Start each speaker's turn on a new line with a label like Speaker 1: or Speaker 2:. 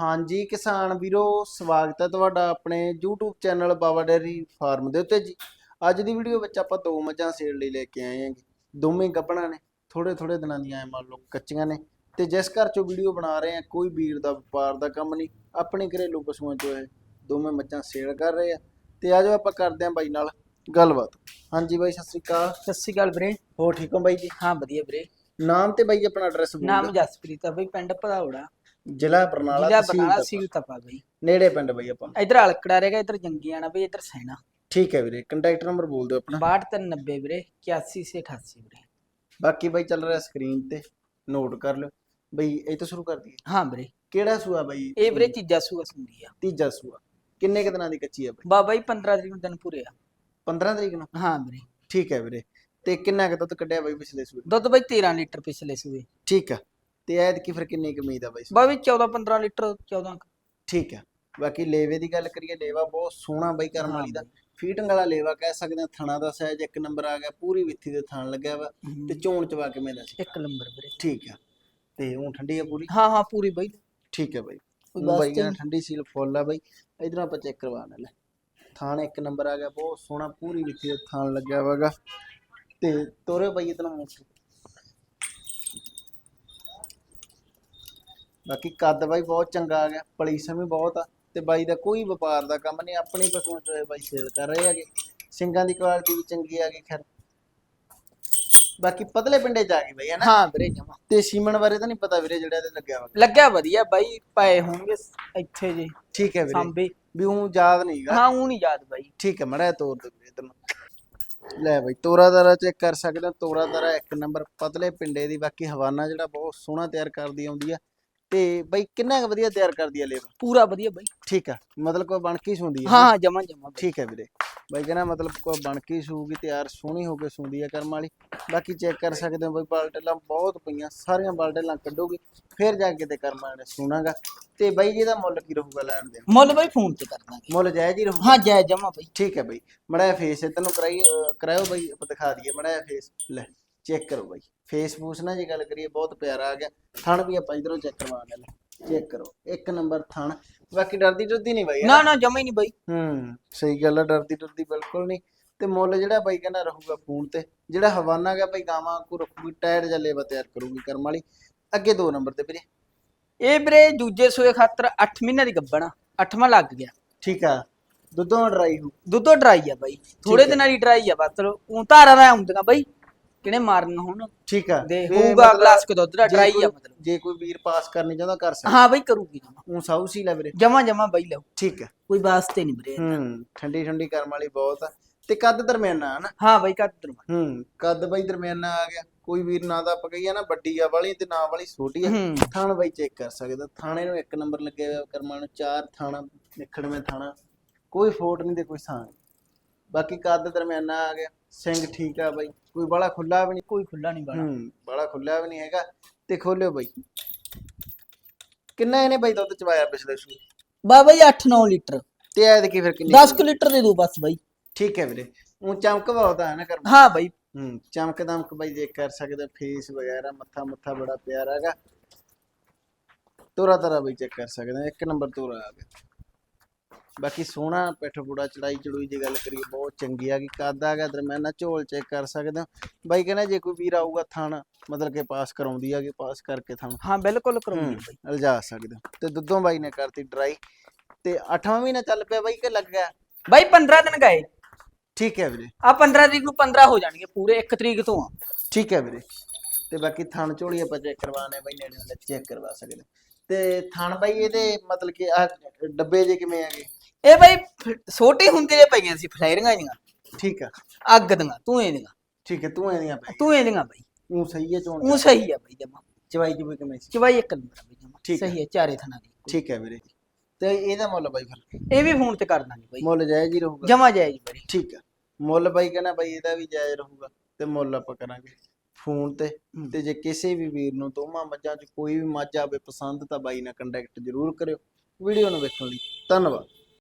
Speaker 1: ਹਾਂਜੀ ਕਿਸਾਨ ਵੀਰੋ ਸਵਾਗਤ ਹੈ ਤੁਹਾਡਾ ਆਪਣੇ YouTube channel Baba dairy farm ਦੇ ਉੱਤੇ ਜੀ। ਅੱਜ ਦੀ ਵੀਡੀਓ ਵਿੱਚ ਆਪਾਂ ਦੋ ਮੱਝਾਂ ਸੇਲ ਲਈ ਲੈ ਕੇ ਆਏ ਹਾਂ ਦੋਵੇਂ ਗੱਭਣਾ ਨੇ ਥੋੜੇ ਥੋੜੇ ਦਿਨਾਂ ਦੀਆਂ ਐ ਮੰਨ ਲਓ ਕੱਚੀਆਂ ਨੇ। ਤੇ ਜਿਸ ਘਰ ਚੋਂ ਵੀਡੀਓ ਬਣਾ ਰਹੇ ਆ ਕੋਈ ਵੀਰ ਦਾ ਵਪਾਰ ਦਾ ਕੰਮ ਨਹੀਂ ਆਪਣੇ ਘਰੇਲੂ ਪਸ਼ੂਆਂ ਚੋਂ ਇਹ ਦੋਵੇਂ ਮੱਝਾਂ ਸੇਲ ਕਰ ਰਹੇ ਆ। ਤੇ ਆਜੋ ਆਪਾਂ ਕਰਦੇ ਆਂ ਬਾਈ ਨਾਲ ਗੱਲਬਾਤ। ਹਾਂਜੀ ਬਾਈ ਸਤਿ ਸ੍ਰੀ ਅਕਾਲ।
Speaker 2: ਸਤਿ ਸ਼੍ਰੀ ਅਕਾਲ ਵੀਰੇ।
Speaker 1: ਹੋਰ ਠੀਕ ਹੋ ਬਾਈ ਜੀ?
Speaker 2: ਹਾਂ ਵਧੀਆ ਵੀਰੇ।
Speaker 1: ਨਾਮ ਤੇ ਬਾਈ ਆਪਣਾ ਐਡਰੈਸ
Speaker 2: ਨਾਮ ਜਸਪ੍ਰੀਤ ਆ ਬਈ ਪਿੰਡ ਭਦਾਉੜਾ
Speaker 1: ਜ਼ਿਲ੍ਹਾ ਬਰਨਾਲਾ
Speaker 2: ਜ਼ਿਲ੍ਹਾ
Speaker 1: ਤਹਿਸੀਲ
Speaker 2: ਬਰਨਾਲਾ
Speaker 1: ਤਪਾ।
Speaker 2: ਸੀਲ ਤਪਾ ਬਈ।
Speaker 1: ਨੇੜੇ ਪਿੰਡ ਬਾਈ ਆਪਾਂ।
Speaker 2: ਇਧਰ ਅਲਕੜਾ ਰਹੇਗਾ ਇਧਰ ਜੰਗੀਆਣਾ ਬਈ ਇਧਰ ਸੈਣਾ।
Speaker 1: ਠੀਕ ਹੈ ਵੀਰੇ ਕੰਟੈਕਟ ਨੰਬਰ ਬੋਲ ਦਿਓ ਆਪਣਾ।
Speaker 2: 6290 ਵੀਰੇ 81 ਸੇ 88 ਵੀਰੇ।
Speaker 1: ਬਾਕੀ ਬਾਈ ਚੱਲ ਰਿਹਾ ਸਕਰੀਨ ਤੇ ਨੋਟ ਕਰ ਲਿਓ। ਬਈ ਇਹ ਤੋਂ ਸ਼ੁਰੂ ਕਰ ਦਈਏ।
Speaker 2: ਹਾਂ ਵੀਰੇ।
Speaker 1: ਕਿਹੜਾ ਸੂਆ ਬਾਈ?
Speaker 2: ਇਹ ਵੀਰੇ ਚੀਜ਼ਾ ਸੂਆ ਸੁੰਦੀ ਆ।
Speaker 1: ਤੀਜਾ ਸੂਆ। ਕਿੰਨੇ ਕੁ ਦਿਨਾਂ ਦੀ ਕੱਚੀ ਹੈ ਬਾਈ?
Speaker 2: ਬਾਬਾ ਜੀ 15 ਤਰੀਕ ਨੂੰ ਦਿਨ ਪੂਰੇ ਆ।
Speaker 1: 15 ਤਰੀਕ ਨੂੰ?
Speaker 2: ਹਾਂ ਵੀਰੇ।
Speaker 1: ਠੀਕ ਹੈ ਵੀਰੇ। ਤੇ ਕਿੰਨਾ ਕੁ ਦੁੱਧ ਕੱਢਿਆ ਬਾਈ ਪਿਛਲੇ ਸੂਏ?
Speaker 2: ਦੁੱਧ ਬਈ 13 ਲੀਟਰ ਪਿਛਲੇ ਸੂਏ।
Speaker 1: ਠੀਕ ਆ। ਤੇ ਐਦ ਕੀ ਫਿਰ ਕਿੰਨੀ ਕੁ ਉਮੀਦ ਆ ਬਾਈ
Speaker 2: ਜੀ 14 15 ਲੀਟਰ 14
Speaker 1: ਠੀਕ ਆ। ਬਾਕੀ ਲੇਵੇ ਦੀ ਗੱਲ ਕਰੀਏ ਲੇਵਾ ਬਹੁਤ ਸੋਹਣਾ ਬਾਈ ਕਰਮ ਵਾਲੀ ਦਾ। ਫੀਟਿੰਗ ਵਾਲਾ ਲੇਵਾ ਕਹਿ ਸਕਦੇ ਆ ਥਣਾ ਦਾ ਸਾਈਜ਼ ਇੱਕ ਨੰਬਰ ਆ ਗਿਆ ਪੂਰੀ ਵਿੱਥੀ ਦੇ ਥਣ ਲੱਗਿਆ ਵਾ ਤੇ ਚੋਣ ਚਵਾ ਕਿਵੇਂ ਦਾ ਸੀ।
Speaker 2: ਇੱਕ ਨੰਬਰ ਵੀਰੇ।
Speaker 1: ਠੀਕ ਆ। ਤੇ ਉਹ ਠੰਡੀ ਆ ਪੂਰੀ?
Speaker 2: ਹਾਂ ਹਾਂ ਪੂਰੀ ਬਈ।
Speaker 1: ਠੀਕ ਹੈ ਬਾਈ। ਬਾਈ
Speaker 2: ਨਹੀਂ।
Speaker 1: ਠੰਡੀ ਸੀਲ ਫੁੱਲ ਆ ਬਾਈ। ਇਧਰ ਆਪਾਂ ਚੈੱਕ ਕਰਵਾ ਲੈ ਥਾਣ ਇੱਕ ਨੰਬਰ ਆ ਗਿਆ ਬਹੁਤ ਸੋਹਣਾ ਪੂਰੀ ਦਾ ਥਾਣ ਲੱਗਿਆ ਹੋਗਾ ਤੇ ਤੋਰੇ ਬਾਈ ਇਤਨਾ ਮੋਟ ਬਾਕੀ ਕੱਦ ਬਾਈ ਬਹੁਤ ਚੰਗਾ ਆ ਗਿਆ ਪਲੀ ਸਮੇਂ ਬਹੁਤ ਆ ਤੇ ਬਾਈ ਦਾ ਕੋਈ ਵਪਾਰ ਦਾ ਕੰਮ ਨਹੀਂ ਆਪਣੀ ਪਸ਼ੂਆਂ ਚੋਂ ਬਾਈ ਸੇਲ ਕਰ ਰਹੇ ਹੈਗੇ ਸਿੰਗਾਂ ਦੀ ਕੁਆਲਿਟੀ ਵੀ ਚੰਗੀ ਆ ਗਈ ਖੈਰ। ਬਾਕੀ ਪਤਲੇ ਪਿੰਡੇ ਚ ਆ ਗਈ ਬਾਈ ਹਨਾ?
Speaker 2: ਹਾਂ ਵੀਰੇ ਜਮਾ।
Speaker 1: ਤੇ ਸੀਮਨ ਬਾਰੇ ਤਾਂ ਨਹੀਂ ਪਤਾ ਵੀਰੇ ਜਿਹੜਾ ਇਹਦੇ ਲੱਗਿਆ ਵਾ
Speaker 2: ਲੱਗਿਆ ਵਧੀਆ ਬਾਈ ਪਏ ਹੋਣਗੇ ਇੱਥੇ ਜੇ
Speaker 1: ਠੀਕ ਹੈ ਵੀਰੇ।
Speaker 2: ਸਾਂਬੇ
Speaker 1: ਵੀ ਉਹ ਯਾਦ ਨਹੀਂਗਾ
Speaker 2: ਹਾਂ ਉਹ ਨਹੀਂ ਯਾਦ ਬਾਈ।
Speaker 1: ਠੀਕ ਹੈ ਮੜਾ ਤੋਰ ਦੇ ਵੀਰੇ ਤੈਨੂੰ। ਲੈ ਬਾਈ ਤੋਰਾ ਦਾਰਾ ਚੈੱਕ ਕਰ ਸਕਦੇ ਤੋਰਾ ਦਾਰਾ ਇੱਕ ਨੰਬਰ ਪਤਲੇ ਪਿੰਡੇ ਦੀ ਬਾਕੀ ਹਵਾਨਾ ਜਿਹੜਾ ਬਹੁਤ ਸੋਹਣਾ ਤਿਆਰ ਕਰਦੀ ਆਉਂਦੀ ਆ। ਤੇ ਬਾਈ ਕਿੰਨਾ ਕੁ ਵਧੀਆ ਤਿਆਰ ਕਰਦੀ ਆ ਲੇਬਰ?
Speaker 2: ਪੂਰਾ ਵਧੀਆ ਬਾਈ।
Speaker 1: ਠੀਕ ਆ ਮਤਲਬ ਕੋਈ ਬਣ ਕੇ ਸੁੰਦੀ ਆ
Speaker 2: ਹਾਂ ਹਾਂ ਜਮਾ ਜਮਾ ਬਾਈ।
Speaker 1: ਠੀਕ ਹੈ ਵੀਰੇ। ਬਾਈ ਕਹਿੰਦਾ ਮਤਲਬ ਕੋਈ ਬਣ ਕੇ ਸੂਗੀ ਤਿਆਰ ਸੋਹਣੀ ਹੋ ਕੇ ਸੁੰਦੀ ਆ ਕਰਮ ਵਾਲੀ। ਬਾਕੀ ਚੈੱਕ ਕਰ ਸਕਦੇ ਹੋ ਬਾਈ ਬਾਲਟੇਲਾਂ ਬਹੁਤ ਪਈਆਂ ਸਾਰੀਆਂ ਬਾਲਟੇਲਾਂ ਕੱਢੋਗੇ ਫਿਰ ਜਾ ਕੇ ਤੇ ਕਰਮ ਵਾਲੇ ਸੁਣਾਗਾ। ਤੇ ਬਾਈ ਜੀ ਦਾ ਮੁੱਲ ਕੀ ਰਹੂਗਾ ਲੈਣ ਦੇ
Speaker 2: ਮੁੱਲ ਬਾਈ ਫੋਨ ਤੇ ਕਰ ਦਾਂਗੇ।
Speaker 1: ਮੁੱਲ ਜਾਇਜ਼ ਹੀ ਰਹੂਗਾ?
Speaker 2: ਹਾਂ ਜੈ ਜਮਾ ਬਾਈ।
Speaker 1: ਠੀਕ ਹੈ ਬਈ ਮੜਾ ਫੇਸ ਤੈਨੂੰ ਕਰਾਈ ਅਹ ਕਰਾਇਓ ਬਈ ਆਪਾਂ ਦਿਖਾ ਦਈਏ ਮੜਾ ਫੇਸ ਲੈ। ਚੈੱਕ ਕਰੋ ਬਈ। ਫੇਸ ਫੂਸ ਨਾਲ ਜੇ ਗੱਲ ਕਰੀਏ ਬਹੁਤ ਪਿਆਰਾ ਆ ਗਿਆ। ਥਣ ਵੀ ਆਪਾਂ ਇਧਰੋਂ ਚੈੱਕ ਕਰਵਾ ਲੈ ਚੈੱਕ ਕਰੋ। ਇੱਕ ਨੰਬਰ ਥਣ। ਬਾਕੀ ਡਰਦੀ ਡਰਦੀ ਨਹੀਂ ਬਈ
Speaker 2: ਨਾ? ਨਾ ਜਮਾ ਹੀ ਨਹੀਂ ਬਾਈ।
Speaker 1: ਹੂੰ ਸਹੀ ਗੱਲ ਆ ਡਰਦੀ ਡਰਦੀ ਬਿਲਕੁਲ ਨਹੀਂ। ਤੇ ਮੁੱਲ ਜਿਹੜਾ ਬਾਈ ਕਹਿੰਦਾ ਰਹੂਗਾ ਫੋਨ ਤੇ ਜਿਹੜਾ ਹਵਾਨਾ ਗਿਆ ਬਈ ਗਾਵਾਂ ਕੋ ਰੱਖੂਗੀ ਟਾਇਰ ਜਾਂ ਲੇਵਾ ਤਿਆਰ ਕਰੂਗੀ ਕਰਮ ਵਾਲੀ। ਅੱਗੇ ਦੋ ਨੰਬਰ ਤੇ ਵੀਰੇ।
Speaker 2: ਇਹ ਵੀਰੇ ਦੂਜੇ ਸੂਏ ਖਾਤਰ 8 ਮਹੀਨੇ ਦੀ ਗੱਬਣਾ 8ਵਾਂ ਲੱਗ ਗਿਆ।
Speaker 1: ਠੀਕ ਆ। ਦੁੱਧੋਂ ਡਰਾਈ ਹੋ।
Speaker 2: ਦੁੱਧੋ ਡਰਾਈ ਆ ਬਾਈ। ਥੋੜੇ। ਦਿਨਾਂ ਦੀ ਡਰਾਈ ਆ ਬਸ। ਉਹ ਧਾਰਾਂ ਦਾ ਆਉਂਦੀਆਂ ਬਾਈ। ਕਿਹਨੇ ਮਾਰਨ ਹੁਣ?
Speaker 1: ਠੀਕ ਆ।
Speaker 2: ਦੇ
Speaker 1: ਵੀ
Speaker 2: ਹੋਊਗਾ
Speaker 1: ਮਤਲਬ
Speaker 2: ਗਲਾਸ ਕੋ ਦੁੱਧ ਦਾ
Speaker 1: ਜੇ
Speaker 2: ਡਰਾਈ ਆ
Speaker 1: ਕੋਈ-
Speaker 2: ਮਤਲਬ।
Speaker 1: ਜੇ ਕੋਈ ਵੀਰ ਪਾਸ ਕਰਨੀ ਚਾਹੁੰਦਾ ਕਰ ਸਕਦਾ।
Speaker 2: ਹਾਂ ਬਾਈ ਕਰੂਗੀ ਜਮਾ।
Speaker 1: ਉਹ ਸਾਊ ਸੀ ਲੈ ਵੀਰੇ।
Speaker 2: ਜਮਾ ਜਮਾ ਬਾਈ ਲਓ।
Speaker 1: ਠੀਕ ਹੈ
Speaker 2: ਕੋਈ ਵਾਸਤੇ ਨਹੀਂ ਵੀਰੇ
Speaker 1: ਹੂੰ ਠੰਡੀ ਠੰਡੀ ਕਰਮ ਵਾਲੀ ਬਹੁਤ ਆ। ਤੇ ਕੱਦ ਦਰਮਿਆਨਾ ਹਨਾ
Speaker 2: ਹਾਂ ਬਾਈ ਕਰ ਦਰਮਾ
Speaker 1: ਹੂੰ ਕੱਦ ਬਈ ਦਰਮਿਆਨਾ ਆ ਗਿਆ। ਕੋਈ ਵੀਰ ਨਾ ਤਾਂ ਆਪਾਂ ਕਹੀਏ ਨਾ ਵੱਡੀ ਆ ਵਾਲੀ ਤੇ ਨਾ ਵਾਲੀ ਛੋਟੀ ਆ।
Speaker 2: ਹੂੰ।
Speaker 1: ਥਾਣ ਬਈ ਚੈੱਕ ਕਰ ਸਕਦਾ। ਥਾਣੇ ਨੂੰ ਇੱਕ ਨੰਬਰ ਲੱਗੇ ਹੋਇਆ ਕਰਮਾਂ ਨੂੰ। ਚਾਰ ਥਾਣਾ ਨਿਖੜਵੇਂ ਥਾਣਾ। ਕੋਈ ਫੋਟ ਨਹੀਂ ਤੇ ਕੋਈ ਸਾਂ ਨੀ। ਬਾਕੀ ਕੱਦ ਦਰਮਿਆਨਾ ਆ ਗਿਆ। ਸਿੰਘ ਠੀਕ ਆ ਬਈ ਕੋਈ ਬੜਾ ਖੁੱਲਾ ਵੀ ਨਹੀਂ?
Speaker 2: ਕੋਈ ਖੁੱਲਾ ਨਹੀਂ ਬਾਲਾ
Speaker 1: ਹੂੰ ਬੜਾ ਖੁੱਲਾ ਵੀ ਨਹੀਂ ਹੈਗਾ। ਤੇ ਖੋਲਿਓ ਬਈ। ਕਿੰਨਾ ਇਹਨੇ ਬਈ ਦੁੱਧ ਚਵਾਇਆ ਪਿਛਲੇ ਸੂ
Speaker 2: ਬਾਬਾ ਜੀ 8-9 ਲੀਟਰ।
Speaker 1: ਤੇ ਐਦ ਕੀ ਫਿਰ ਕਿੰਨੀ
Speaker 2: 10 ਕੁ? ਲੀਟਰ ਦੇ ਦੋ ਬਸ ਬਾਈ।
Speaker 1: ਠੀਕ ਹੈ ਵੀਰੇ ਉਹ ਚਮਕ ਬਹੁਤ ਆ ਨਾ ਕਰਮ।
Speaker 2: ਹਾਂ ਬਾਈ।
Speaker 1: ਹੂੰ ਚਮਕ ਦਮਕ ਬਾਈ ਜੇ ਕਰ ਸਕਦੇ ਫੇਸ ਵਗੈਰਾ ਮੱਥਾ ਮੁੱਥਾ ਬੜਾ ਪਿਆਰਾ ਹੈਗਾ। ਤੋਰਾ ਤਰਾ ਬਈ ਚੈੱਕ ਕਰ ਸਕਦੇ ਇੱਕ ਨੰਬਰ ਤੋਰਾ ਆ ਗਿਆ। ਬਾਕੀ ਸੋਹਣਾ ਪਿੱਠ ਪੂੜਾ ਚੜਾਈ ਚੜੂਈ ਦੀ ਗੱਲ ਕਰੀਏ ਬਹੁਤ ਚੰਗੀ ਆ ਗਈ ਕੱਦ ਗਿਆ ਦਰਮਿਆਨਾ ਝੋਲ ਚੈੱਕ ਕਰ ਸਕਦੇ। ਹੋ ਬਾਈ ਕਹਿੰਦਾ ਜੇ ਕੋਈ ਵੀਰ ਆਊਗਾ ਥਣ ਮਤਲਬ ਕਿ ਪਾਸ ਕਰਾਉਂਦੀ ਆ ਕਿ ਪਾਸ ਕਰਕੇ ਥਣ।
Speaker 2: ਹਾਂ ਬਿਲਕੁਲ ਕਰੂੰਗੀ
Speaker 1: ਹੂੰ,
Speaker 2: ਬਾਈ।
Speaker 1: ਲਿਜਾ ਸਕਦੇ। ਤੇ ਦੁੱਧੋਂ ਬਾਈ ਨੇ ਕਰਤੀ ਡਰਾਈ ਤੇ 8ਵਾਂ ਮਹੀਨਾ ਚੱਲ ਪਿਆ ਬਾਈ ਕਿ ਲੱਗ ਗਿਆ?
Speaker 2: ਬਾਈ 15 ਦਿਨ ਗਏ।
Speaker 1: ਠੀਕ ਹੈ ਵੀਰੇ।
Speaker 2: ਆ 15 ਤਰੀਕ ਨੂੰ 15 ਹੋ ਜਾਣਗੇ ਪੂਰੇ 1 ਤਰੀਕ ਤੋਂ ਆ।
Speaker 1: ਠੀਕ ਹੈ ਵੀਰੇ। ਤੇ ਬਾਕੀ ਥਣ ਝੋਲੀ ਆਪਾਂ ਚੈੱਕ ਕਰਵਾਣੇ ਬਾਈ ਨੇੜੇ ਨਾਲ ਚੈੱਕ ਕਰਵਾ ਸਕਦੇ। ਤੇ ਥਣ ਬਾਈ ਇਹਦੇ ਮਤਲਬ ਕਿ ਆ ਡੱਬੇ ਜੇ ਕਿਵੇਂ ਆਗੇ
Speaker 2: ਇਹ ਬਾਈ ਫ- ਛੋਟੀ ਹੁੰਦੀ ਪਈਆਂ ਸੀ ਫਲੈਰੀਆਂ ਜੀਆਂ
Speaker 1: ਠੀਕ ਆ।
Speaker 2: ਅੱਗ ਦੀਆਂ ਤੂੰ ਇਹਦੀਆਂ
Speaker 1: ਠੀਕ ਹੈ ਤੂੰ ਇਹਦੀਆਂ ਪੈ
Speaker 2: ਤੂੰ ਇਹਦੀਆਂ ਬਾਈ।
Speaker 1: ਉਹ ਸਹੀ ਹੈ ਚੋਣ
Speaker 2: ਉਹ ਸਹੀ ਆ ਬਾਈ ਜਮਾ।
Speaker 1: ਚਵਾਈ ਚੁਵਾਈ ਕਿਵੇਂ ਸੀ?
Speaker 2: ਚਵਾਈ ਇੱਕ ਨੰਬਰ ਆ ਬਾਈ ਜਮਾ।
Speaker 1: ਠੀਕ ਆ।
Speaker 2: ਸਹੀ ਹੈ ਚਾਰੇ ਥਣਾ ਦੀ।
Speaker 1: ਠੀਕ ਹੈ ਵੀਰੇ। ਤੇ ਇਹਦਾ ਮੁੱਲ ਬਾਈ ਫਿਰ?
Speaker 2: ਇਹ ਵੀ ਫੋਨ ਤੇ ਕਰ ਦਾਂਗੇ ਬਾਈ।
Speaker 1: ਮੁੱਲ ਜਾਇਜ਼ ਹੀ ਰਹੂਗਾ।
Speaker 2: ਜਮਾ ਜਾਇਜ਼ ਬਾਈ।
Speaker 1: ਠੀਕ ਆ। ਮੁੱਲ ਬਾਈ ਕਹਿੰਦਾ ਬਾਈ ਇਹਦਾ ਵੀ ਜਾਇਜ਼ ਰਹੂਗਾ। ਤੇ ਮੁੱਲ ਆਪਾਂ ਕਰਾਂਗੇ। ਫੋਨ ਤੇ। ਤੇ ਜੇ ਕਿਸੇ ਵੀ ਵੀਰ ਨੂੰ ਦੋਵਾਂ ਮੱਝਾਂ 'ਚ ਕੋਈ ਵੀ ਮੱਝ ਆਵੇ ਪਸੰਦ ਤਾਂ ਬਾਈ ਨਾਲ ਕੰਟੈਕਟ ਜ਼ਰੂਰ ਕਰਿਓ। ਵੀਡੀਓ ਨੂੰ ਵੇਖਣ ਲਈ। ਧੰਨਵਾਦ।